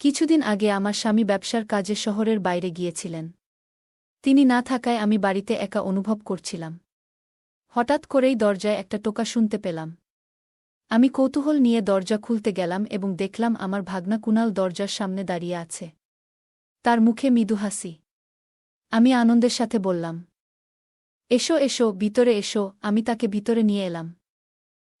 কিছুদিন আগে আমার স্বামী ব্যবসার কাজে শহরের বাইরে গিয়েছিলেন। তিনি না থাকায় আমি বাড়িতে একা অনুভব করছিলাম। হঠাৎ করেই দরজায় একটা টোকা শুনতে পেলাম। আমি কৌতূহল নিয়ে দরজা খুলতে গেলাম এবং দেখলাম আমার ভাগনা কুনাল দরজার সামনে দাঁড়িয়ে আছে। তার মুখে মৃদু হাসি। আমি আনন্দের সাথে বললাম, এসো এসো, ভিতরে এসো, আমি তাকে ভিতরে নিয়ে এলাম।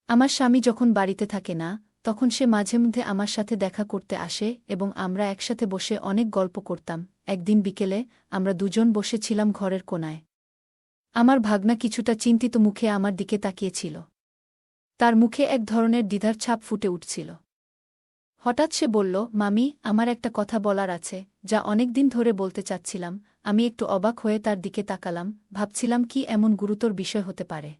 আমার স্বামী যখন বাড়িতে থাকে না তখন সে মাঝে মধ্যে আমার সাথে দেখা করতে আসে এবং আমরা একসাথে বসে অনেক গল্প করতাম। একদিন বিকেলে আমরা দুজন বসেছিলাম ঘরের কোনায়। আমার ভাগনা কিছুটা চিন্তিত মুখে আমার দিকে তাকিয়েছিল। তার মুখে এক ধরনের দ্বিধার ছাপ ফুটে উঠছিল। হঠাৎ সে বলল, মামি, আমার একটা কথা বলার আছে, যা অনেক দিন ধরে বলতে চাচ্ছিলাম। আমি একটু অবাক হয়ে তার দিকে তাকালাম। ভাবছিলাম কি এমন গুরুতর বিষয় হতে পারে।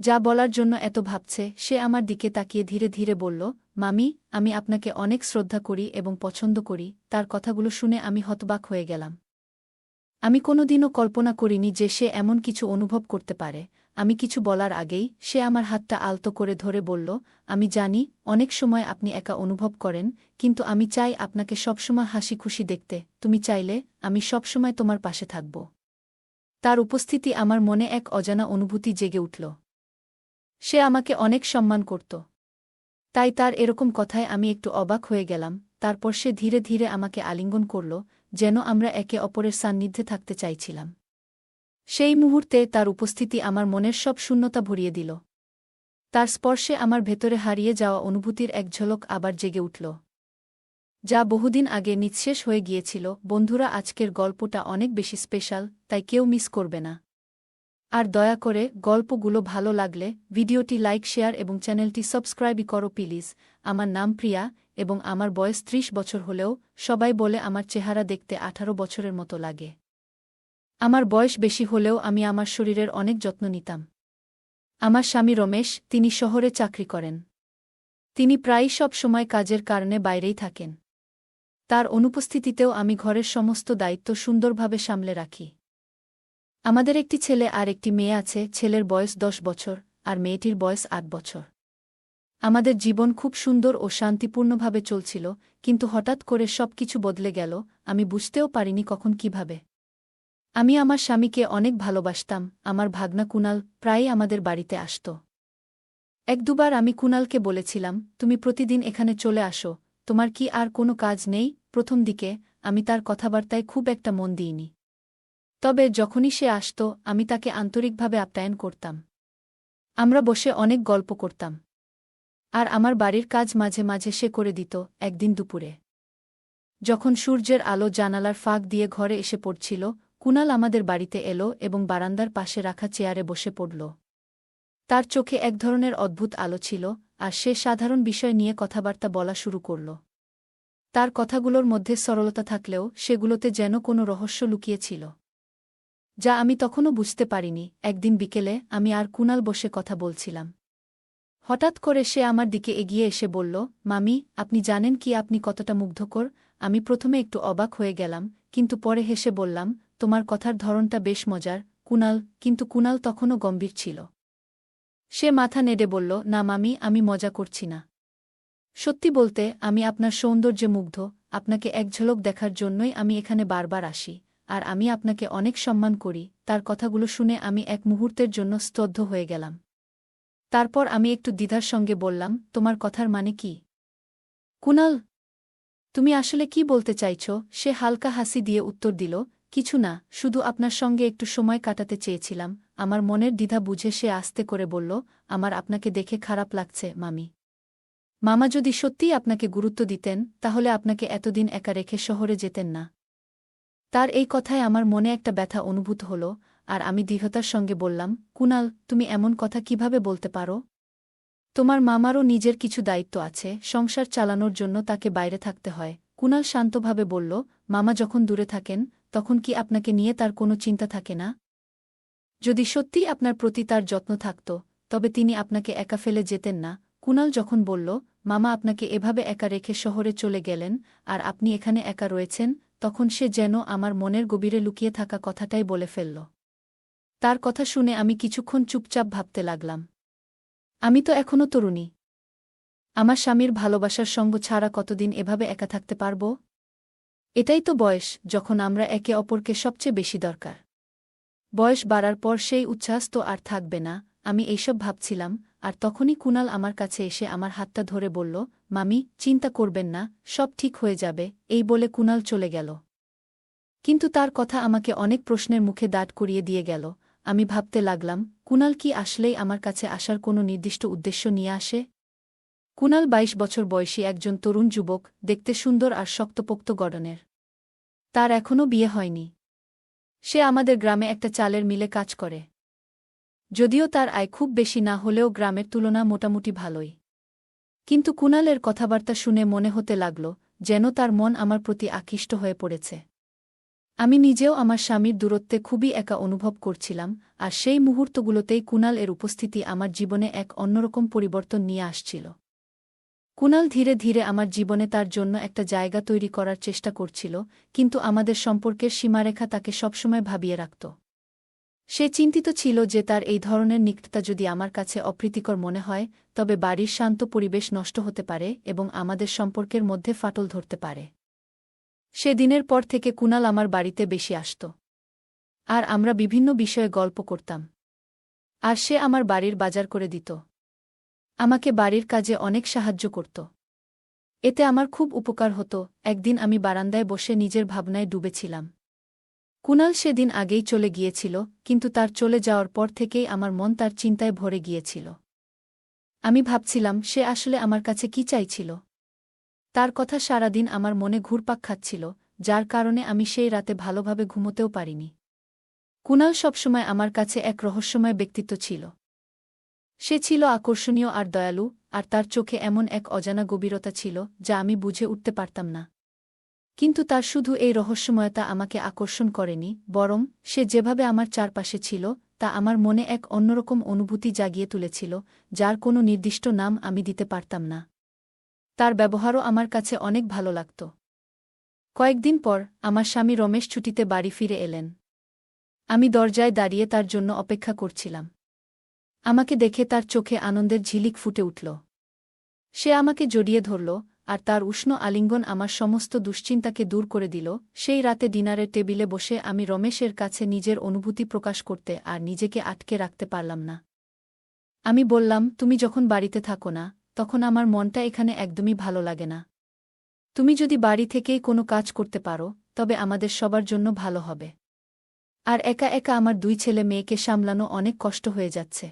যা বলার জন্য এত ভাবছে, সে আমার দিকে তাকিয়ে ধীরে ধীরে বলল, মামি, আমি আপনাকে অনেক শ্রদ্ধা করি এবং পছন্দ করি, তার কথাগুলো শুনে আমি হতবাক হয়ে গেলাম। আমি কোনোদিনও কল্পনা করিনি যে সে এমন কিছু অনুভব করতে পারে। আমি কিছু বলার আগেই, সে আমার হাতটা আলতো করে ধরে বলল, আমি জানি, অনেক সময় আপনি একা অনুভব করেন, কিন্তু আমি চাই আপনাকে সবসময় হাসি খুশি দেখতে। তুমি চাইলে, আমি সবসময় তোমার পাশে থাকব তার উপস্থিতি আমার মনে এক অজানা অনুভূতি জেগে উঠল। সে আমাকে অনেক সম্মান করত। তাই তার এরকম কথায় আমি একটু অবাক হয়ে গেলাম, তারপর সে ধীরে ধীরে আমাকে আলিঙ্গন করল, যেন আমরা একে অপরের সান্নিধ্যে থাকতে চাইছিলাম। সেই মুহূর্তে তার উপস্থিতি আমার মনের সব শূন্যতা ভরিয়ে দিল। তার স্পর্শে আমার ভেতরে হারিয়ে যাওয়া অনুভূতির এক ঝলক আবার জেগে উঠল। যা বহুদিন আগে নিঃশেষ হয়ে গিয়েছিল, বন্ধুরা আজকের গল্পটা অনেক বেশি স্পেশাল, তাই কেউ মিস করবে না। আর দয়া করে গল্পগুলো ভালো লাগলে ভিডিওটি লাইক, শেয়ার এবং চ্যানেলটি সাবস্ক্রাইবই করো প্লিজ। আমার নাম প্রিয়া এবং আমার বয়স ত্রিশ বছর হলেও সবাই বলে আমার চেহারা দেখতে আঠারো বছরের মতো লাগে। আমার বয়স বেশি হলেও আমি আমার শরীরের অনেক যত্ন নিতাম। আমার স্বামী রমেশ, তিনি শহরে চাকরি করেন। তিনি প্রায়ই সব সময় কাজের কারণে বাইরেই থাকেন। তার অনুপস্থিতিতেও আমি ঘরের সমস্ত দায়িত্ব সুন্দরভাবে সামলে রাখি। আমাদের একটি ছেলে আর একটি মেয়ে আছে, ছেলের বয়স দশ বছর, আর মেয়েটির বয়স আট বছর। আমাদের জীবন খুব সুন্দর ও শান্তিপূর্ণভাবে চলছিল, কিন্তু হঠাৎ করে সব কিছু বদলে গেল, আমি বুঝতেও পারিনি কখন কীভাবে। আমি আমার স্বামীকে অনেক ভালোবাসতাম, আমার ভাগনা কুনাল প্রায়ই আমাদের বাড়িতে আসত। এক দুবার আমি কুনালকে বলেছিলাম, তুমি প্রতিদিন এখানে চলে আসো, তোমার কি আর কোনো কাজ নেই? প্রথম দিকে, আমি তার কথাবার্তায় খুব একটা মন দিইনি। তবে যখনই সে আসত, আমি তাকে আন্তরিকভাবে আপ্যায়ন করতাম। আমরা বসে অনেক গল্প করতাম। আর আমার বাড়ির কাজ মাঝে মাঝে সে করে দিত, একদিন দুপুরে। যখন সূর্যের আলো জানালার ফাঁক দিয়ে ঘরে এসে পড়ছিল, কুনাল আমাদের বাড়িতে এলো এবং বারান্দার পাশে রাখা চেয়ারে বসে পড়ল। তার চোখে এক ধরনের অদ্ভুত আলো ছিল, আর সে সাধারণ বিষয় নিয়ে কথাবার্তা বলা শুরু করল। তার কথাগুলোর মধ্যে সরলতা থাকলেও সেগুলোতে যেন কোনো রহস্য লুকিয়েছিল। যা আমি তখনও বুঝতে পারিনি, একদিন বিকেলে আমি আর কুনাল বসে কথা বলছিলাম। হঠাৎ করে সে আমার দিকে এগিয়ে এসে বলল, মামি, আপনি জানেন কি আপনি কতটা মুগ্ধকর? আমি প্রথমে একটু অবাক হয়ে গেলাম, কিন্তু পরে হেসে বললাম, তোমার কথার ধরনটা বেশ মজার, কুনাল। কিন্তু কুনাল তখনও গম্ভীর ছিল। সে মাথা নেড়ে বলল, না মামি, আমি মজা করছি না। সত্যি বলতে, আমি আপনার সৌন্দর্যে মুগ্ধ। আপনাকে এক ঝলক দেখার জন্যই আমি এখানে বারবার আসি। আর আমি আপনাকে অনেক সম্মান করি, তার কথাগুলো শুনে আমি এক মুহূর্তের জন্য স্তব্ধ হয়ে গেলাম। তারপর আমি একটু দ্বিধার সঙ্গে বললাম, তোমার কথার মানে কি? কুনাল, তুমি আসলে কি বলতে চাইছ? সে হালকা হাসি দিয়ে উত্তর দিল, কিছু না, শুধু আপনার সঙ্গে একটু সময় কাটাতে চেয়েছিলাম। আমার মনের দ্বিধা বুঝে সে আস্তে করে বলল, আমার আপনাকে দেখে খারাপ লাগছে, মামি। মামা যদি সত্যিই আপনাকে গুরুত্ব দিতেন, তাহলে আপনাকে এতদিন একা রেখে শহরে যেতেন না। তার এই কথায় আমার মনে একটা ব্যথা অনুভূত হল, আর আমি দৃঢ়তার সঙ্গে বললাম, কুনাল, তুমি এমন কথা কীভাবে বলতে পারো? তোমার মামারও নিজের কিছু দায়িত্ব আছে, সংসার চালানোর জন্য তাকে বাইরে থাকতে হয়। কুনাল শান্তভাবে বলল, মামা যখন দূরে থাকেন, তখন কি আপনাকে নিয়ে তার কোনো চিন্তা থাকে না? যদি সত্যিই আপনার প্রতি তার যত্ন থাকত, তবে তিনি আপনাকে একা ফেলে যেতেন না। কুনাল যখন বলল, মামা আপনাকে এভাবে একা রেখে শহরে চলে গেলেন, আর আপনি এখানে একা রয়েছেন তখন সে যেন আমার মনের গভীরে লুকিয়ে থাকা কথাটাই বলে ফেলল। তার কথা শুনে আমি কিছুক্ষণ চুপচাপ ভাবতে লাগলাম। আমি তো এখনও তরুণী। আমার স্বামীর ভালোবাসার সঙ্গ ছাড়া কতদিন এভাবে একা থাকতে পারব? এটাই তো বয়স, যখন আমরা একে অপরকে সবচেয়ে বেশি দরকার। বয়স বাড়ার পর সেই উচ্ছ্বাস তো আর থাকবে না, আমি এইসব ভাবছিলাম আর তখনই কুনাল আমার কাছে এসে আমার হাতটা ধরে বলল, মামি, চিন্তা করবেন না, সব ঠিক হয়ে যাবে এই বলে কুনাল চলে গেল। কিন্তু তার কথা আমাকে অনেক প্রশ্নের মুখে দাঁড় করিয়ে দিয়ে গেল। আমি ভাবতে লাগলাম, কুনাল কি আসলেই আমার কাছে আসার কোনো নির্দিষ্ট উদ্দেশ্য নিয়ে আসে? কুনাল ২২ বছর বয়সী একজন তরুণ যুবক, দেখতে সুন্দর আর শক্তপোক্ত গড়নের। তার এখনও বিয়ে হয়নি। সে আমাদের গ্রামে একটা চালের মিলে কাজ করে। যদিও তার আয় খুব বেশি না হলেও গ্রামের তুলনা মোটামুটি ভালোই। কিন্তু কুনালের কথাবার্তা শুনে মনে হতে লাগল, যেন তার মন আমার প্রতি আকৃষ্ট হয়ে পড়েছে। আমি নিজেও আমার স্বামীর দূরত্বে খুবই একা অনুভব করছিলাম, আর সেই মুহূর্তগুলোতেই কুনাল এর উপস্থিতি আমার জীবনে এক অন্যরকম পরিবর্তন নিয়ে আসছিল। কুনাল ধীরে ধীরে আমার জীবনে তার জন্য একটা জায়গা তৈরি করার চেষ্টা করছিল, কিন্তু আমাদের সম্পর্কের সীমারেখা তাকে সবসময় ভাবিয়ে রাখত। সে চিন্তিত ছিল যে তার এই ধরনের নিকটতা যদি আমার কাছে অপ্রীতিকর মনে হয়, তবে বাড়ির শান্ত পরিবেশ নষ্ট হতে পারে এবং আমাদের সম্পর্কের মধ্যে ফাটল ধরতে পারে। সে দিনের পর থেকে কুনাল আমার বাড়িতে বেশি আসত। আর আমরা বিভিন্ন বিষয়ে গল্প করতাম। আর সে আমার বাড়ির বাজার করে দিত। আমাকে বাড়ির কাজে অনেক সাহায্য করত। এতে আমার খুব উপকার হতো। একদিন আমি বারান্দায় বসে নিজের ভাবনায় ডুবেছিলাম। কুনাল সেদিন আগেই চলে গিয়েছিল, কিন্তু তার চলে যাওয়ার পর থেকেই আমার মন তার চিন্তায় ভরে গিয়েছিল। আমি ভাবছিলাম, সে আসলে আমার কাছে কি চাইছিল? তার কথা সারাদিন আমার মনে ঘুরপাক খাচ্ছিল, যার কারণে আমি সেই রাতে ভালোভাবে ঘুমোতেও পারিনি। কুনাল সবসময় আমার কাছে এক রহস্যময় ব্যক্তিত্ব ছিল। সে ছিল আকর্ষণীয় আর দয়ালু, আর তার চোখে এমন এক অজানা গভীরতা ছিল, যা আমি বুঝে উঠতে পারতাম না। কিন্তু তার শুধু এই রহস্যময়তা আমাকে আকর্ষণ করেনি, বরং সে যেভাবে আমার চারপাশে ছিল, তা আমার মনে এক অন্যরকম অনুভূতি জাগিয়ে তুলেছিল, যার কোনো নির্দিষ্ট নাম আমি দিতে পারতাম না। তার ব্যবহারও আমার কাছে অনেক ভালো লাগত। কয়েকদিন পর আমার স্বামী রমেশ ছুটিতে বাড়ি ফিরে এলেন। আমি দরজায় দাঁড়িয়ে তার জন্য অপেক্ষা করছিলাম। আমাকে দেখে তার চোখে আনন্দের ঝিলিক ফুটে উঠল। সে আমাকে জড়িয়ে ধরল আর তার উষ্ণ আলিঙ্গন আমার সমস্ত দুশ্চিন্তাকে দূর করে দিল। সেই রাতে ডিনারের টেবিলে বসে আমি রমেশের কাছে নিজের অনুভূতি প্রকাশ করতে আর নিজেকে আটকে রাখতে পারলাম না। আমি বললাম, তুমি যখন বাড়িতে থাকো না, তখন আমার মনটা এখানে একদমই ভালো লাগে না। তুমি যদি বাড়ি থেকেই কোনো কাজ করতে পারো, তবে আমাদের সবার জন্য ভালো হবে। আর একা একা আমার দুই ছেলে মেয়েকে সামলানো অনেক কষ্ট হয়ে যাচ্ছে।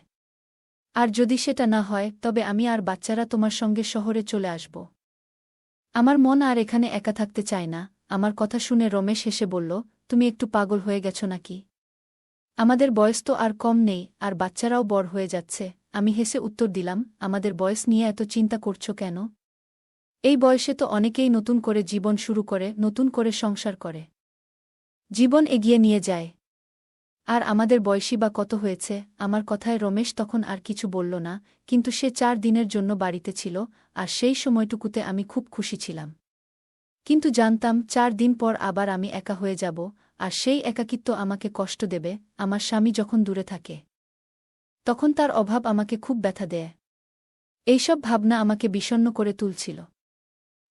আর যদি সেটা না হয়, তবে আমি আর বাচ্চারা তোমার সঙ্গে শহরে চলে আসব। আমার মন আর এখানে একা থাকতে চায় না। আমার কথা শুনে রমেশ হেসে বলল, তুমি একটু পাগল হয়ে গেছ নাকি? আমাদের বয়স তো আর কম নেই, আর বাচ্চারাও বড় হয়ে যাচ্ছে। আমি হেসে উত্তর দিলাম, আমাদের বয়স নিয়ে এত চিন্তা করছ কেন? এই বয়সে তো অনেকেই নতুন করে জীবন শুরু করে, নতুন করে সংসার করে। জীবন এগিয়ে নিয়ে যায় আর আমাদের বয়সী বা কত হয়েছে? আমার কথায় রমেশ তখন আর কিছু বলল না, কিন্তু সে চার দিনের জন্য বাড়িতে ছিল, আর সেই সময়টুকুতে আমি খুব খুশি ছিলাম। কিন্তু জানতাম চার দিন পর আবার আমি একা হয়ে যাব, আর সেই একাকিত্ব আমাকে কষ্ট দেবে, আমার স্বামী যখন দূরে থাকে। তখন তার অভাব আমাকে খুব ব্যথা দেয়। এইসব ভাবনা আমাকে বিষণ্ন করে তুলছিল।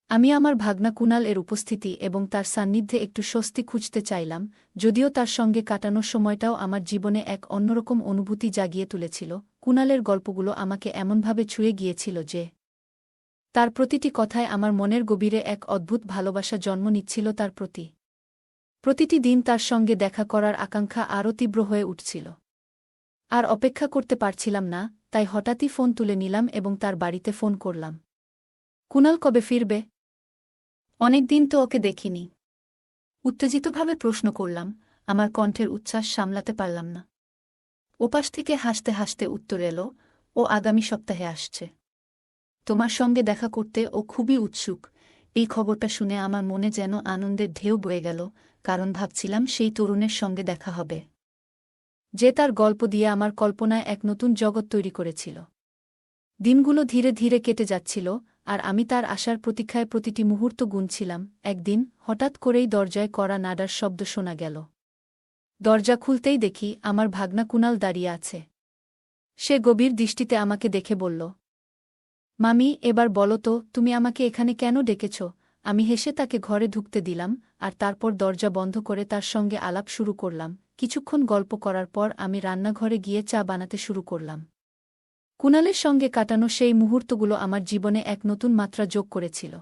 আমি আমার ভাগনা কুনাল এর উপস্থিতি এবং তার সান্নিধ্যে একটু স্বস্তি খুঁজতে চাইলাম, যদিও তার সঙ্গে কাটানোর সময়টাও আমার জীবনে এক অন্যরকম অনুভূতি জাগিয়ে তুলেছিল। কুনালের গল্পগুলো আমাকে এমনভাবে ছুঁয়ে গিয়েছিল যে, তার প্রতিটি কথায় আমার মনের গভীরে এক অদ্ভুত ভালোবাসা জন্ম নিচ্ছিল তার প্রতি। প্রতিটি দিন তার সঙ্গে দেখা করার আকাঙ্ক্ষা আরও তীব্র হয়ে উঠছিল। আর অপেক্ষা করতে পারছিলাম না, তাই হঠাৎই ফোন তুলে নিলাম এবং তার বাড়িতে ফোন করলাম। কুনাল কবে ফিরবে? অনেক দিন তো ওকে দেখিনি। উত্তেজিতভাবে প্রশ্ন করলাম, আমার কণ্ঠের উচ্ছ্বাস সামলাতে পারলাম না। ওপাশ থেকে হাসতে হাসতে উত্তর এলো, ও আগামী সপ্তাহে আসছে। তোমার সঙ্গে দেখা করতে ও খুবই উৎসুক। এই খবরটা শুনে আমার মনে যেন আনন্দের ঢেউ বয়ে গেল, কারণ ভাবছিলাম সেই তরুণের সঙ্গে দেখা হবে। যে তার গল্প দিয়ে আমার কল্পনায় এক নতুন জগৎ তৈরি করেছিল। দিনগুলো ধীরে ধীরে কেটে যাচ্ছিল আর আমি তার আসার প্রতীক্ষায় প্রতিটি মুহূর্ত গুনছিলাম। একদিন হঠাৎ করেই দরজায় করা নাডার শব্দ শোনা গেল। দরজা খুলতেই দেখি আমার ভাগনা কুনাল দাঁড়িয়ে আছে। সে গভীর দৃষ্টিতে আমাকে দেখে বলল, মামি, এবার বলো তো, তুমি আমাকে এখানে কেন ডেকেছ? আমি হেসে তাকে ঘরে ঢুকতে দিলাম, আর তারপর দরজা বন্ধ করে তার সঙ্গে আলাপ শুরু করলাম। কিছুক্ষণ গল্প করার পর আমি রান্নাঘরে গিয়ে চা বানাতে শুরু করলাম। কুণালের সঙ্গে কাটানো সেই মুহূর্তগুলো আমার জীবনে এক নতুন মাত্রা যোগ করেছিল।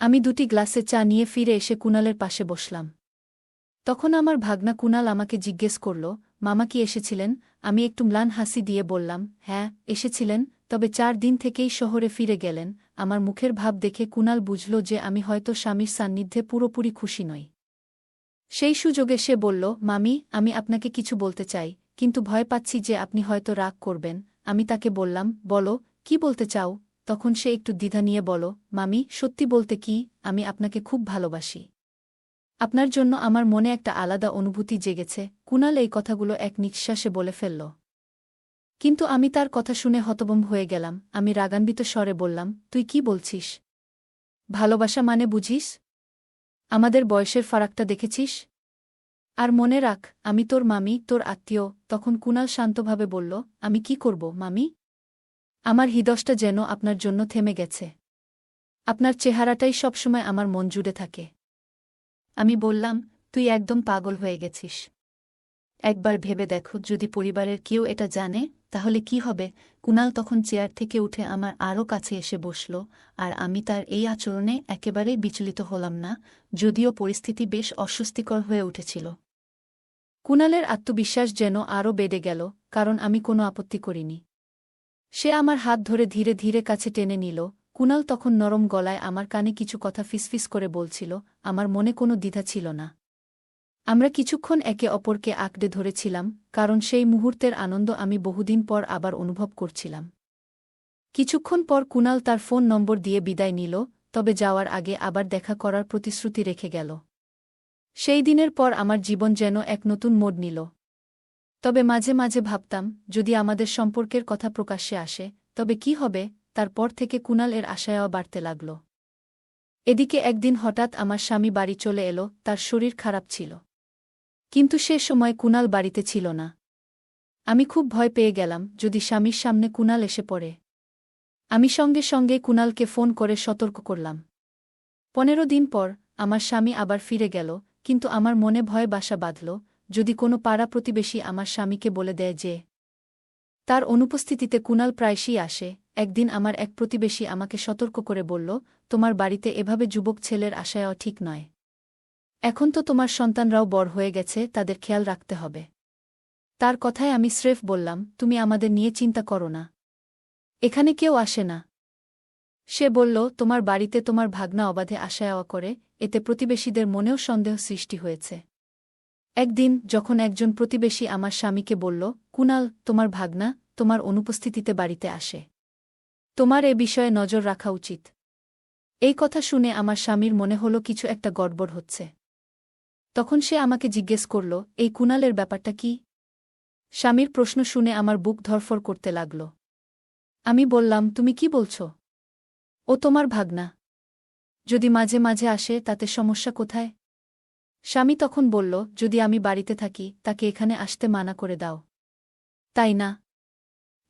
আমি দুটি গ্লাসে চা নিয়ে ফিরে এসে কুণালের পাশে বসলাম। তখন আমার ভাগনা কুণাল আমাকে জিজ্ঞেস করল, মামা কি এসেছিলেন? আমি একটু ম্লান হাসি দিয়ে বললাম হ্যাঁ এসেছিলেন, তবে চার দিন থেকেই শহরে ফিরে গেলেন। আমার মুখের ভাব দেখে কুণাল বুঝল যে আমি হয়তো স্বামীর সান্নিধ্যে পুরোপুরি খুশি নই। সেই সুযোগে সে বলল, মামি, আমি আপনাকে কিছু বলতে চাই, কিন্তু ভয় পাচ্ছি যে আপনি হয়তো রাগ করবেন। আমি তাকে বললাম, বলো, কি বলতে চাও? তখন সে একটু দ্বিধা নিয়ে বলো, মামি, সত্যি বলতে কি, আমি আপনাকে খুব ভালোবাসি। আপনার জন্য আমার মনে একটা আলাদা অনুভূতি জেগেছে। কুণাল এই কথাগুলো এক নিঃশ্বাসে বলে ফেলল। কিন্তু আমি তার কথা শুনে হতবম্ব হয়ে গেলাম। আমি রাগান্বিত স্বরে বললাম, তুই কি বলছিস? ভালোবাসা মানে বুঝিস? আমাদের বয়সের ফারাকটা দেখেছিস? আর মনে রাখ, আমি তোর মামি, তোর আত্মীয়, তখন কুনাল শান্তভাবে বলল, আমি কি করব, মামি? আমার হৃদয়টা যেন আপনার জন্য থেমে গেছে। আপনার চেহারাটাই সবসময় আমার মন জুড়ে থাকে। আমি বললাম, তুই একদম পাগল হয়ে গেছিস। একবার ভেবে দেখো, যদি পরিবারের কেউ এটা জানে, তাহলে কি হবে? কুনাল তখন চেয়ার থেকে উঠে আমার আরও কাছে এসে বসল, আর আমি তার এই আচরণে একেবারেই বিচলিত হলাম না, যদিও পরিস্থিতি বেশ অস্বস্তিকর হয়ে উঠেছিল। কুণালের আত্মবিশ্বাস যেন আরও বেড়ে গেল, কারণ আমি কোনো আপত্তি করিনি। সে আমার হাত ধরে ধীরে ধীরে কাছে টেনে নিল। কুণাল তখন নরম গলায় আমার কানে কিছু কথা ফিসফিস করে বলছিল, আমার মনে কোনো দ্বিধা ছিল না। আমরা কিছুক্ষণ একে অপরকে আঁকড়ে ধরেছিলাম, কারণ সেই মুহূর্তের আনন্দ আমি বহুদিন পর আবার অনুভব করছিলাম। কিছুক্ষণ পর কুণাল তার ফোন নম্বর দিয়ে বিদায় নিল, তবে যাওয়ার আগে আবার দেখা করার প্রতিশ্রুতি রেখে গেল। সেই দিনের পর আমার জীবন যেন এক নতুন মোড নিল। তবে মাঝে মাঝে ভাবতাম, যদি আমাদের সম্পর্কের কথা প্রকাশ্যে আসে, তবে কি হবে, তারপর থেকে কুণাল এর আশায়াও বাড়তে লাগল। এদিকে একদিন হঠাৎ আমার স্বামী বাড়ি চলে এলো, তার শরীর খারাপ ছিল। কিন্তু সে সময় কুণাল বাড়িতে ছিল না। আমি খুব ভয় পেয়ে গেলাম, যদি স্বামীর সামনে কুনাল এসে পড়ে। আমি সঙ্গে সঙ্গে কুনালকে ফোন করে সতর্ক করলাম। পনেরো দিন পর, আমার স্বামী আবার ফিরে গেল কিন্তু আমার মনে ভয় বাসা বাঁধল, যদি কোনো পাড়া প্রতিবেশী আমার স্বামীকে বলে দেয় যে, তার অনুপস্থিতিতে কুণাল প্রায়শই আসে, একদিন আমার এক প্রতিবেশী আমাকে সতর্ক করে বলল, তোমার বাড়িতে এভাবে যুবক ছেলের আশায়ও ঠিক নয়। এখন তো তোমার সন্তানরাও বড় হয়ে গেছে, তাদের খেয়াল রাখতে হবে। তার কথায় আমি স্রেফ বললাম, তুমি আমাদের নিয়ে চিন্তা করো না। এখানে কেউ আসে না। সে বলল, তোমার বাড়িতে তোমার ভাগনা অবাধে আশায়াওয়া করে, এতে প্রতিবেশীদের মনেও সন্দেহ সৃষ্টি হয়েছে। একদিন যখন একজন প্রতিবেশী আমার স্বামীকে বলল, কুনাল, তোমার ভাগনা, তোমার অনুপস্থিতিতে বাড়িতে আসে। তোমার এ বিষয়ে নজর রাখা উচিত। এই কথা শুনে আমার স্বামীর মনে হল কিছু একটা গড়বড় হচ্ছে। তখন সে আমাকে জিজ্ঞেস করল, এই কুনালের ব্যাপারটা কি? স্বামীর প্রশ্ন শুনে আমার বুক ধরফর করতে লাগল। আমি বললাম, তুমি কি বলছ? ও তোমার ভাগনা। যদি মাঝে মাঝে আসে, তাতে সমস্যা কোথায়? স্বামী তখন বলল, যদি আমি বাড়িতে থাকি, তাকে এখানে আসতে মানা করে দাও। তাই না?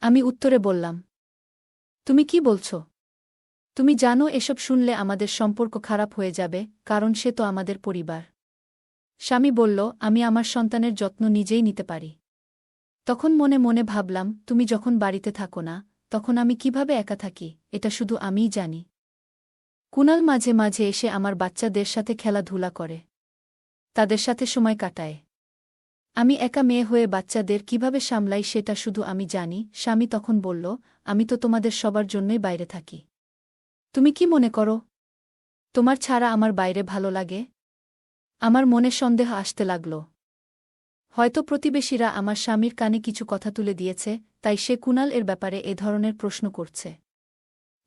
আমি উত্তরে বললাম, তুমি কি বলছ? তুমি জানো, এসব শুনলে আমাদের সম্পর্ক খারাপ হয়ে যাবে, কারণ সে তো আমাদের পরিবার। স্বামী বলল, আমি আমার সন্তানের যত্ন নিজেই নিতে পারি। তখন মনে মনে ভাবলাম, তুমি যখন বাড়িতে থাকো না তখন আমি কীভাবে একা থাকি, এটা শুধু আমিই জানি। কুনাল মাঝে মাঝে এসে আমার বাচ্চাদের সাথে খেলাধুলা করে। তাদের সাথে সময় কাটায়। আমি একা মেয়ে হয়ে বাচ্চাদের কীভাবে সামলাই সেটা শুধু আমি জানি, স্বামী তখন বলল, আমি তো তোমাদের সবার জন্যই বাইরে থাকি। তুমি কি মনে করো? তোমার ছাড়া আমার বাইরে ভালো লাগে? আমার মনে সন্দেহ আসতে লাগল। হয়তো প্রতিবেশীরা আমার স্বামীর কানে কিছু কথা তুলে দিয়েছে, তাই সে কুনাল এর ব্যাপারে এ ধরনের প্রশ্ন করছে।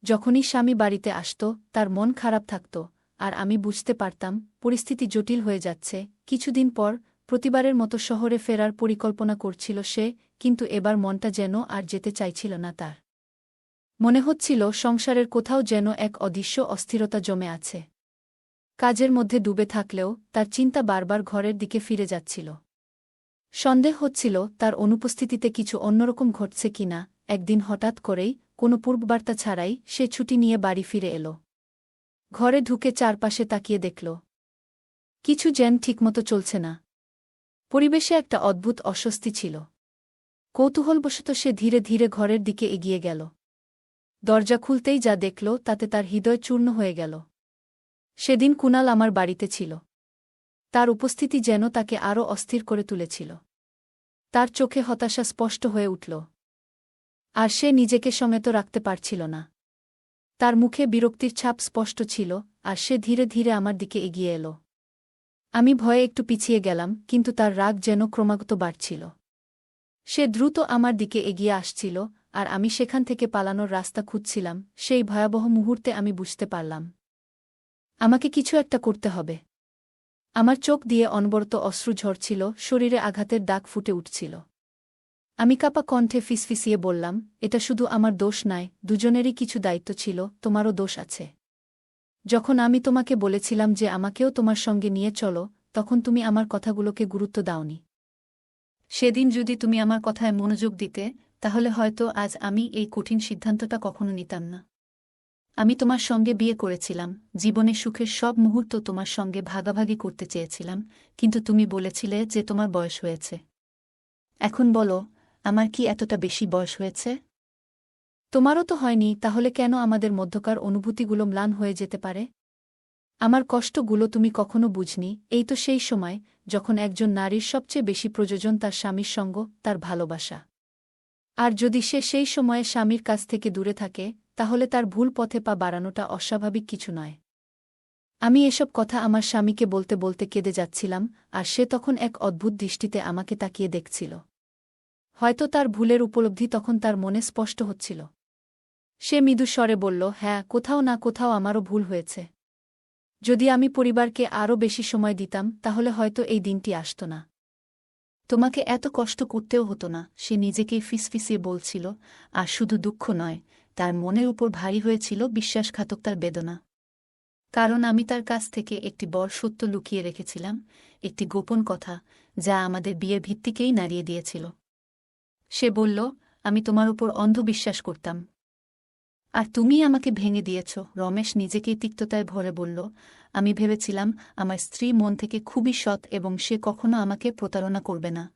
যখনই স্বামী বাড়িতে আসত, তার মন খারাপ থাকত, আর আমি বুঝতে পারতাম, পরিস্থিতি জটিল হয়ে যাচ্ছে। কিছুদিন পর, প্রতিবারের মতো শহরে ফেরার পরিকল্পনা করছিল সে, কিন্তু এবার মনটা যেন আর যেতে চাইছিল না তার। মনে হচ্ছিল সংসারের কোথাও যেন এক অদৃশ্য অস্থিরতা জমে আছে। কাজের মধ্যে ডুবে থাকলেও, তার চিন্তা বারবার ঘরের দিকে ফিরে যাচ্ছিল। সন্দেহ হচ্ছিল তার অনুপস্থিতিতে কিছু অন্যরকম ঘটছে কিনা একদিন হঠাৎ করেই কোনো পূর্ববার্তা ছাড়াই সে ছুটি নিয়ে বাড়ি ফিরে এল। ঘরে ঢুকে চারপাশে তাকিয়ে দেখল। কিছু যেন ঠিকমতো চলছে না। পরিবেশে একটা অদ্ভুত অস্বস্তি ছিল। কৌতূহলবশত সে ধীরে ধীরে ঘরের দিকে এগিয়ে গেল। দরজা খুলতেই যা দেখল তাতে তার হৃদয় চূর্ণ হয়ে গেল। সেদিন কুনাল আমার বাড়িতে ছিল। তার উপস্থিতি যেন তাকে আরও অস্থির করে তুলেছিল। তার চোখে হতাশা স্পষ্ট হয়ে উঠল। আর সে নিজেকে সমেত রাখতে পারছিল না। তার মুখে বিরক্তির ছাপ স্পষ্ট ছিল, আর সে ধীরে ধীরে আমার দিকে এগিয়ে এলো। আমি ভয়ে একটু পিছিয়ে গেলাম, কিন্তু তার রাগ যেন ক্রমাগত বাড়ছিল। সে দ্রুত আমার দিকে এগিয়ে আসছিল, আর আমি সেখান থেকে পালানোর রাস্তা খুঁজছিলাম, সেই ভয়াবহ মুহূর্তে আমি বুঝতে পারলাম। আমাকে কিছু একটা করতে হবে। আমার চোখ দিয়ে অনবরত অশ্রু ঝরছিল, শরীরে আঘাতের দাগ ফুটে উঠছিল। আমি কাপা কণ্ঠে ফিসফিসিয়ে বললাম, এটা শুধু আমার দোষ নয় দুজনেরই কিছু দায়িত্ব ছিল, তোমারও দোষ আছে। যখন আমি তোমাকে বলেছিলাম যে আমাকেও তোমার সঙ্গে নিয়ে চলো, তখন তুমি আমার কথাগুলোকে গুরুত্ব দাওনি। সেদিন যদি তুমি আমার কথায় মনোযোগ দিতে, তাহলে হয়তো আজ আমি এই কঠিন সিদ্ধান্তটা কখনো নিতাম না। আমি তোমার সঙ্গে বিয়ে করেছিলাম। জীবনে সুখের সব মুহূর্ত তোমার সঙ্গে ভাগাভাগি করতে চেয়েছিলাম, কিন্তু তুমি বলেছিলে যে তোমার বয়স হয়েছে। এখন বলো, আমার কি এতটা বেশি বয়স হয়েছে? তোমারও তো হয়নি, তাহলে কেন আমাদের মধ্যকার অনুভূতিগুলো ম্লান হয়ে যেতে পারে? আমার কষ্টগুলো তুমি কখনো বুঝনি, এই তো সেই সময়, যখন একজন নারীর সবচেয়ে বেশি প্রয়োজন তার স্বামীর সঙ্গ, তার ভালোবাসা। আর যদি সে সেই সময়ে স্বামীর কাছ থেকে দূরে থাকে তাহলে তার ভুল পথে পা বাড়ানোটা অস্বাভাবিক কিছু নয়। আমি এসব কথা আমার স্বামীকে বলতে বলতে কেঁদে যাচ্ছিলাম, আর সে তখন এক অদ্ভুত দৃষ্টিতে আমাকে তাকিয়ে দেখছিল। হয়তো তার ভুলের উপলব্ধি তখন তার মনে স্পষ্ট হচ্ছিল। সে মৃদু স্বরে বলল হ্যাঁ কোথাও না কোথাও আমারও ভুল হয়েছে। যদি আমি পরিবারকে আরও বেশি সময় দিতাম, তাহলে হয়তো এই দিনটি আসত না। তোমাকে এত কষ্ট করতেও হতো না। সে নিজেকেই ফিসফিসিয়ে বলছিল, আর শুধু দুঃখ নয় তার মনের উপর ভারী হয়েছিল বিশ্বাসঘাতকতার বেদনা। কারণ আমি তার কাছ থেকে একটি বড় সত্য লুকিয়ে রেখেছিলাম, একটি গোপন কথা, যা আমাদের বিয়ের ভিত্তিকেই নাড়িয়ে দিয়েছিল। সে বলল, আমি তোমার উপর অন্ধবিশ্বাস করতাম। আর তুমি আমাকে ভেঙে দিয়েছ। রমেশ নিজেকেই তিক্ততায় ভরে বলল, আমি ভেবেছিলাম আমার স্ত্রী মন থেকে খুবই সৎ এবং সে কখনো আমাকে প্রতারণা করবে না।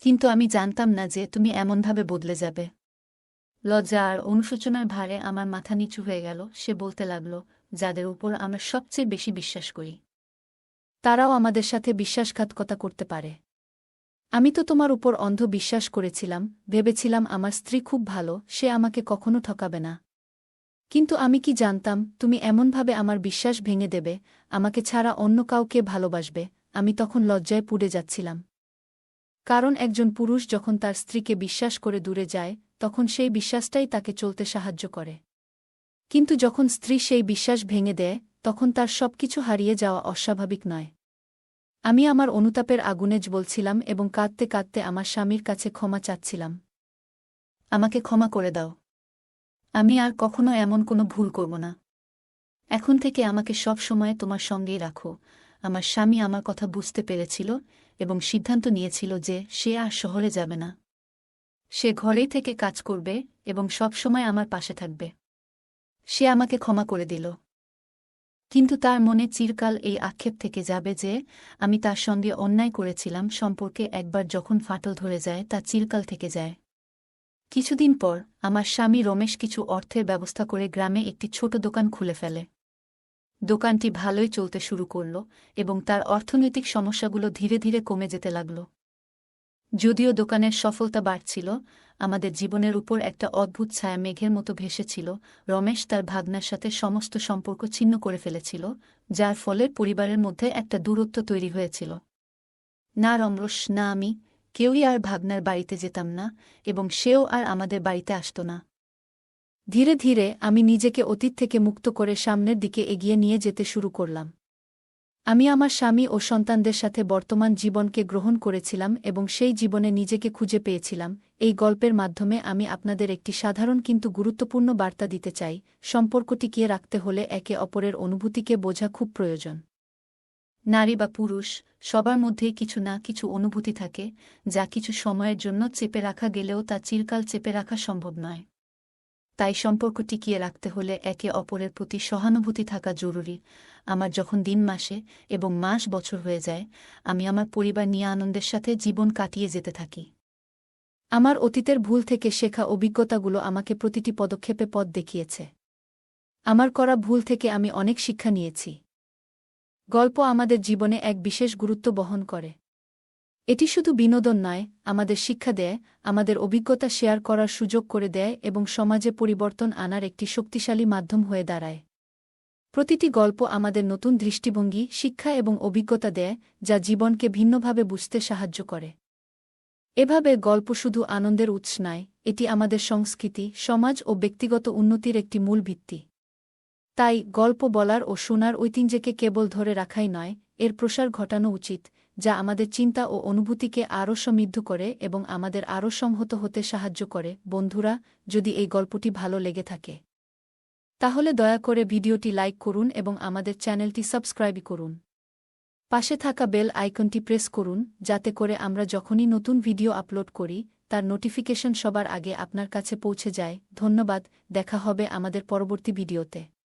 কিন্তু আমি জানতাম না যে তুমি এমনভাবে বদলে যাবে। লজ্জা আর অনুশোচনার ভারে আমার মাথা নিচু হয়ে গেল, সে বলতে লাগল, যাদের উপর আমরা সবচেয়ে বেশি বিশ্বাস করি, তারাও আমাদের সাথে বিশ্বাসঘাতকতা করতে পারে। আমি তো তোমার উপর অন্ধ বিশ্বাস করেছিলাম, ভেবেছিলাম আমার স্ত্রী খুব ভালো, সে আমাকে কখনো ঠকাবে না। কিন্তু আমি কি জানতাম, তুমি এমনভাবে আমার বিশ্বাস ভেঙে দেবে, আমাকে ছাড়া অন্য কাউকে ভালোবাসবে, আমি তখন লজ্জায় পুড়ে যাচ্ছিলাম। কারণ একজন পুরুষ যখন তার স্ত্রীকে বিশ্বাস করে দূরে যায় তখন সেই বিশ্বাসটাই তাকে চলতে সাহায্য করে। কিন্তু যখন স্ত্রী সেই বিশ্বাস ভেঙে দেয়, তখন তার সবকিছু হারিয়ে যাওয়া অস্বাভাবিক নয়। আমি আমার অনুতাপের আগুনেজ বলছিলাম এবং কাঁদতে কাঁদতে আমার স্বামীর কাছে ক্ষমা চাচ্ছিলাম। আমাকে ক্ষমা করে দাও। আমি আর কখনো এমন কোনো ভুল করব না। এখন থেকে আমাকে সব সময় তোমার সঙ্গেই রাখো। আমার স্বামী আমার কথা বুঝতে পেরেছিল এবং সিদ্ধান্ত নিয়েছিল যে সে আর শহরে যাবে না। সে ঘরেই থেকে কাজ করবে এবং সব সময় আমার পাশে থাকবে। সে আমাকে ক্ষমা করে দিল। কিন্তু তার মনে চিরকাল এই আক্ষেপ থেকে যাবে যে, আমি তার সঙ্গে অন্যায় করেছিলাম সম্পর্কে একবার যখন ফাটল ধরে যায় তা চিরকাল থেকে যায়। কিছুদিন পর আমার স্বামী রমেশ কিছু অর্থের ব্যবস্থা করে গ্রামে একটি ছোট দোকান খুলে ফেলে। দোকানটি ভালোই চলতে শুরু করল এবং তার অর্থনৈতিক সমস্যাগুলো ধীরে ধীরে কমে যেতে লাগল। যদিও দোকানের সফলতা বাড়ছিল, আমাদের জীবনের উপর একটা অদ্ভুত ছায়া মেঘের মতো ভেসেছিল, রমেশ তার ভাগনার সাথে সমস্ত সম্পর্ক ছিন্ন করে ফেলেছিল, যার ফলে পরিবারের মধ্যে একটা দূরত্ব তৈরি হয়েছিল। না রমরস, না আমি, কেউই আর ভাগনার বাড়িতে যেতাম না, এবং সেও আর আমাদের বাড়িতে আসত না। ধীরে ধীরে আমি নিজেকে অতীত থেকে মুক্ত করে সামনের দিকে এগিয়ে নিয়ে যেতে শুরু করলাম। আমি আমার স্বামী ও সন্তানদের সাথে বর্তমান জীবনকে গ্রহণ করেছিলাম এবং সেই জীবনে নিজেকে খুঁজে পেয়েছিলাম। এই গল্পের মাধ্যমে আমি আপনাদের একটি সাধারণ কিন্তু গুরুত্বপূর্ণ বার্তা দিতে চাই সম্পর্ক টিকিয়ে রাখতে হলে একে অপরের অনুভূতিকে বোঝা খুব প্রয়োজন। নারী বা পুরুষ, সবার মধ্যেই কিছু না কিছু অনুভূতি থাকে, যা কিছু সময়ের জন্য চেপে রাখা গেলেও তা চিরকাল চেপে রাখা সম্ভব নয়। তাই সম্পর্ক টিকিয়ে রাখতে হলে একে অপরের প্রতি সহানুভূতি থাকা জরুরি। আমার যখন দিন মাসে এবং মাস বছর হয়ে যায়, আমি আমার পরিবার নিয়ে আনন্দের সাথে জীবন কাটিয়ে যেতে থাকি। আমার অতীতের ভুল থেকে শেখা অভিজ্ঞতাগুলো আমাকে প্রতিটি পদক্ষেপে পথ দেখিয়েছে। আমার করা ভুল থেকে আমি অনেক শিক্ষা নিয়েছি। গল্প আমাদের জীবনে এক বিশেষ গুরুত্ব বহন করে। এটি শুধু বিনোদন নয়, আমাদের শিক্ষা দেয়, আমাদের অভিজ্ঞতা শেয়ার করার সুযোগ করে দেয় এবং সমাজে পরিবর্তন আনার একটি শক্তিশালী মাধ্যম হয়ে দাঁড়ায়। প্রতিটি গল্প আমাদের নতুন দৃষ্টিভঙ্গি, শিক্ষা এবং অভিজ্ঞতা দেয়, যা জীবনকে ভিন্নভাবে বুঝতে সাহায্য করে। এভাবে গল্প শুধু আনন্দের উৎস নয়, এটি আমাদের সংস্কৃতি, সমাজ ও ব্যক্তিগত উন্নতির একটি মূল ভিত্তি। তাই গল্প বলার ও শোনার ঐতিহ্যকে কেবল ধরে রাখাই নয়, এর প্রসার ঘটানো উচিত যা আমাদের চিন্তা ও অনুভূতিকে আরও সমৃদ্ধ করে এবং আমাদের আরও সংহত হতে সাহায্য করে। বন্ধুরা, যদি এই গল্পটি ভালো লেগে থাকে, তাহলে দয়া করে ভিডিওটি লাইক করুন এবং আমাদের চ্যানেলটি সাবস্ক্রাইব করুন। পাশে থাকা বেল আইকনটি প্রেস করুন, যাতে করে আমরা যখনই নতুন ভিডিও আপলোড করি, তার নোটিফিকেশন সবার আগে আপনার কাছে পৌঁছে যায়। ধন্যবাদ, দেখা হবে আমাদের পরবর্তী ভিডিওতে।